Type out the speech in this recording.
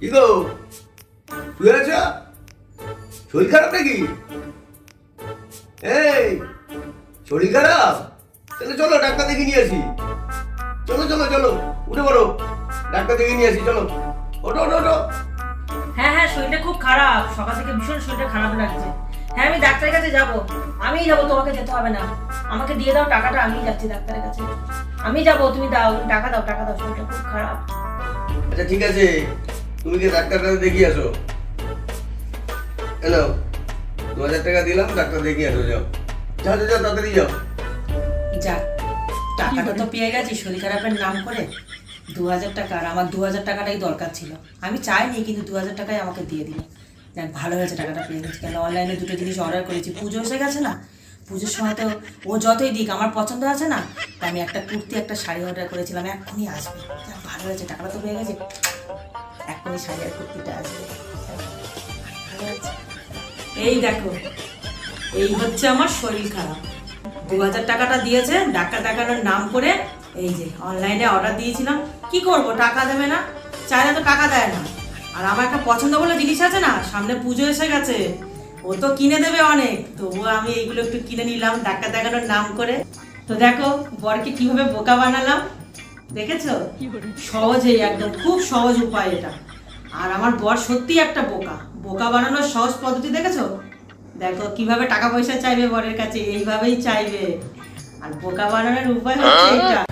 কি গো? শরীর খারাপ নাকি? এই শরীর খারাপ? তাহলে চলো ডাক্তার দেখে নিয়ে আসি। চলো চলো চলো উঠে পড়ো। ডাক্তার দেখে নিয়ে আসি চলো। ওটো ওটো ওটো হ্যাঁ হ্যাঁ শরীরটা খুব খারাপ। সকাল থেকে ভীষণ শরীরটা খারাপ লাগছে। হ্যাঁ আমি ডাক্তারের কাছে যাব। আমি যাব তোমাকে যেতে হবে না। আমাকে দিয়ে দাও টাকাটা আমিই যাচ্ছি ডাক্তারের কাছে। আমি যাব তুমি দাও টাকা দাও টাকা দাও শরীরটা খুব খারাপ। আচ্ছা ঠিক আছে। তুমি কি ডাক্তারটা দেখিয়ে আসো? হ্যালো দু হাজার টাকা দিলাম, ডাক্তার দেখিয়ে আসো, যাও। যাও যাও তাড়াতাড়ি যাও। যাক টাকাটা তো পেয়ে গেছি, শরীর খারাপের নাম করে দু হাজার টাকা, আর আমার দু হাজার টাকাটাই দরকার ছিল। আমি চাইনি, কিন্তু দু হাজার টাকাই আমাকে দিয়ে দিল। যাক, ভালো হয়েছে, টাকাটা পেয়ে গেছি। কেন অনলাইনে দুটো জিনিস অর্ডার করেছি। পুজো এসে গেছে না? পুজোর সময় তো ও যতই দিক, আমার পছন্দ আছে না? আমি একটা কুর্তি, একটা শাড়ি অর্ডার করেছিলাম, এক্ষুনি আসবে। ভালো হয়েছে, টাকাটা তো পেয়ে গেছে। শাড়ি আর কুর্তিটা আসবে এই দেখো, এই হচ্ছে আমার শরীর খারাপ। দু হাজার টাকাটা দিয়েছে, ডাক্তার দেখানোর নাম করে এই যে অনলাইনে অর্ডার দিয়েছিলাম। কি করব, টাকা দেবে না? চাইলে তো টাকা দেয় না। আর আমার একটা পছন্দ বলে জিনিস আছে না, সামনে পুজো এসে গেছে। ও তো কিনে দেবে অনেক, তবুও আমি এইগুলো একটু কিনে নিলাম, ডাক্তার দেখানোর নাম করে। তো দেখো, বরকে কীভাবে বোকা বানালাম, দেখেছ? সহজেই একদম, খুব সহজ উপায় এটা। আর আমার বর সত্যি একটা বোকা। বোকা বানানোর সহজ পদ্ধতি দেখেছ? দেখো কীভাবে টাকা পয়সা চাইবে বরের কাছে এইভাবেই চাইবে। আর বোকা বানানোর উপায় হচ্ছে এটা